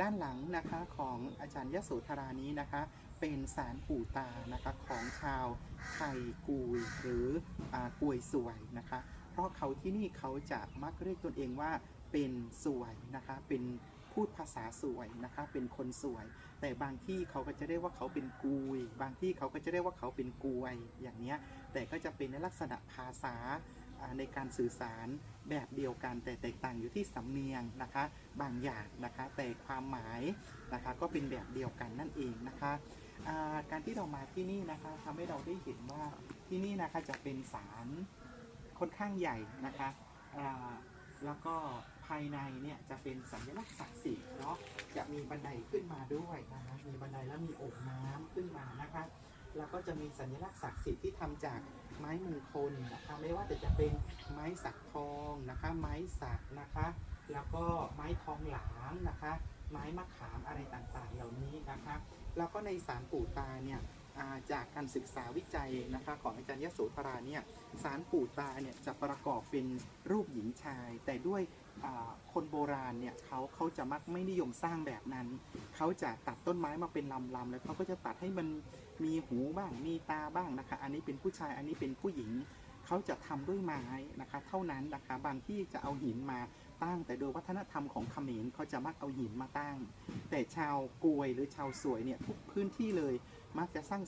ด้านหลังนะคะของอาจารย์ยโสธรานี้นะคะ เป็นสารปู่ตานะคะของชาวไทยกุยหรืออกวยสวยนะคะ เพราะเขาที่นี่เขาจะมักเรียกตนเองว่าเป็นสวยนะคะ เป็นพูดภาษาสวยนะคะ เป็นคนสวย แต่บางที่เขาก็จะเรียกว่าเขาเป็นกุย บางที่เขาก็จะเรียกว่าเขาเป็นกวยอย่างเนี้ยแต่ก็จะเป็นในลักษณะภาษา ในการสื่อสารแบบเดียวกันแต่แตกต่างอยู่ที่สำเนียงนะคะ บางอย่างนะคะแต่ความหมายนะคะก็เป็นแบบเดียวกันนั่นเองนะคะาการที่เรามาที่นี่นะคะทำให้เราได้เห็นว่าที่นี่นะคะจะเป็นศาลค่อนข้างใหญ่นะคะแล้วก็ภายในเนี่ยจะเป็นสัญลักษณ์ศักดิ์สิทธิ์เนาะจะมีบันไดขึ้นมาด้วยนะคะมีบันไดแล้วมีโอ่งน้ำขึ้นมานะคะ แล้วก็จะมีสัญลักษณ์ศักดิ์สิทธิ์ที่ทำจากไม้มงคลนะคะไม่ว่าแต่จะเป็นไม้สักทองนะคะ ไม้สักนะคะ แล้วก็ไม้ทองหลางนะคะ ไม้มะขามอะไรต่างๆ เหล่านี้นะคะ แล้วก็ในสารปู่ตาเนี่ย จากการศึกษาวิจัยนะคะของอาจารย์ยโสธราเนี่ยสารปู่ตาเนี่ยจะประกอบเป็นรูปหญิงชาย แต่ด้วยคนโบราณเนี่ยเขาเขาจะมักไม่นิยมสร้างแบบนั้น เขาจะตัดต้นไม้มาเป็นลำๆแล้วเขาก็จะตัดให้มันมีหูบ้างมีตาบ้างนะคะ อันนี้เป็นผู้ชายอันนี้เป็นผู้หญิงเขาจะทำด้วยไม้นะคะ เท่านั้นนะคะบางที่จะเอาหินมาตั้งแต่โดยวัฒนธรรมของเขมรเขาจะมักเอาหินมาตั้ง แต่ชาวกวยหรือชาวสวยเนี่ยทุกพื้นที่เลยมักจะสร้าง